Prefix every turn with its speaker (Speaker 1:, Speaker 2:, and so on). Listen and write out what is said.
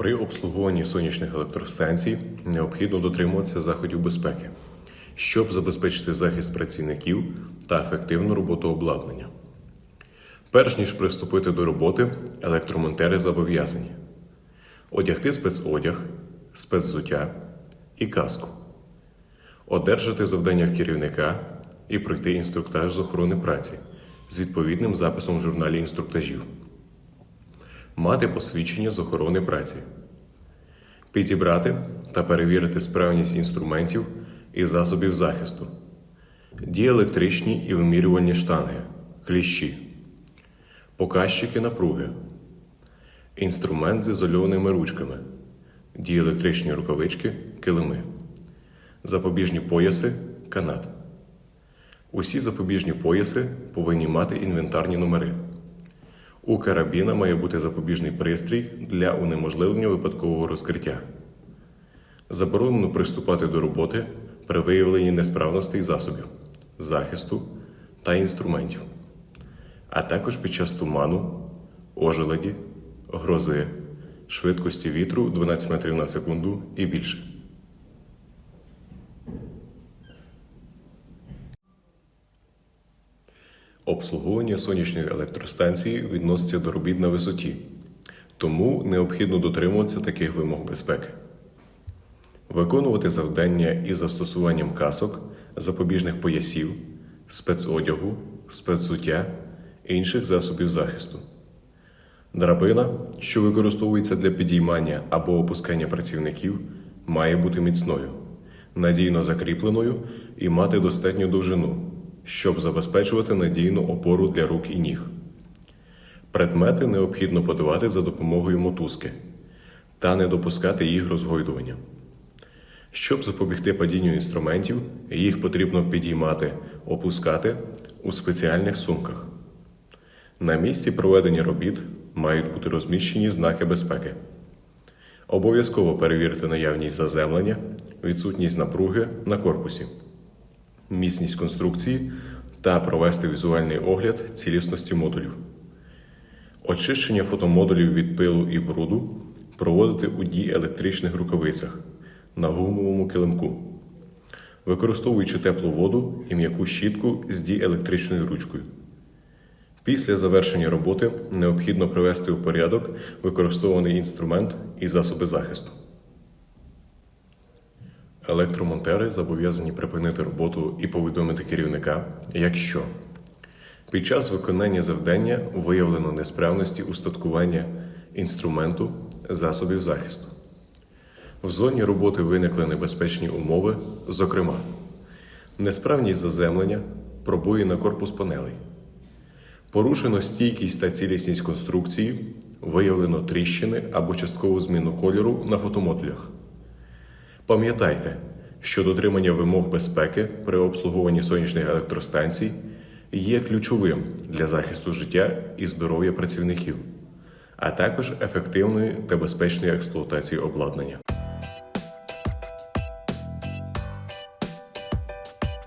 Speaker 1: При обслуговуванні сонячних електростанцій необхідно дотримуватися заходів безпеки, щоб забезпечити захист працівників та ефективну роботу обладнання. Перш ніж приступити до роботи, електромонтери зобов'язані. Одягти спецодяг, спецзуття і каску, одержати завдання в керівника і пройти інструктаж з охорони праці з відповідним записом в журналі інструктажів мати посвідчення з охорони праці, підібрати та перевірити справність інструментів і засобів захисту, діелектричні і вимірювальні штанги, кліщі, показчики напруги, інструмент з ізольованими ручками, діелектричні рукавички, килими, запобіжні пояси, канат. Усі запобіжні пояси повинні мати інвентарні номери. У карабіна має бути запобіжний пристрій для унеможливлення випадкового розкриття. Заборонено приступати до роботи при виявленні несправностей засобів, захисту та інструментів, а також під час туману, ожеледі, грози, швидкості вітру 12 метрів на секунду і більше. Обслуговування сонячної електростанції відноситься до робіт на висоті, тому необхідно дотримуватися таких вимог безпеки. Виконувати завдання із застосуванням касок, запобіжних поясів, спецодягу, спецзуття і інших засобів захисту. Драбина, що використовується для підіймання або опускання працівників, має бути міцною, надійно закріпленою і мати достатню довжину щоб забезпечувати надійну опору для рук і ніг. Предмети необхідно подавати за допомогою мотузки та не допускати їх розгойдування. Щоб запобігти падінню інструментів, їх потрібно підіймати, опускати у спеціальних сумках. На місці проведення робіт мають бути розміщені знаки безпеки. Обов'язково перевірити наявність заземлення, відсутність напруги на корпусі міцність конструкції та провести візуальний огляд цілісності модулів. Очищення фотомодулів від пилу і бруду проводити у діелектричних рукавицях на гумовому килимку, використовуючи теплу воду і м'яку щітку з діелектричною ручкою. Після завершення роботи необхідно привести у порядок використований інструмент і засоби захисту. Електромонтери зобов'язані припинити роботу і повідомити керівника, якщо під час виконання завдання виявлено несправності устаткування інструменту засобів захисту. В зоні роботи виникли небезпечні умови, зокрема, несправність заземлення, пробої на корпус панелей, порушено стійкість та цілісність конструкції, виявлено тріщини або часткову зміну кольору на фотомодулях. Пам'ятайте, що дотримання вимог безпеки при обслуговуванні сонячних електростанцій є ключовим для захисту життя і здоров'я працівників, а також ефективної та безпечної експлуатації обладнання.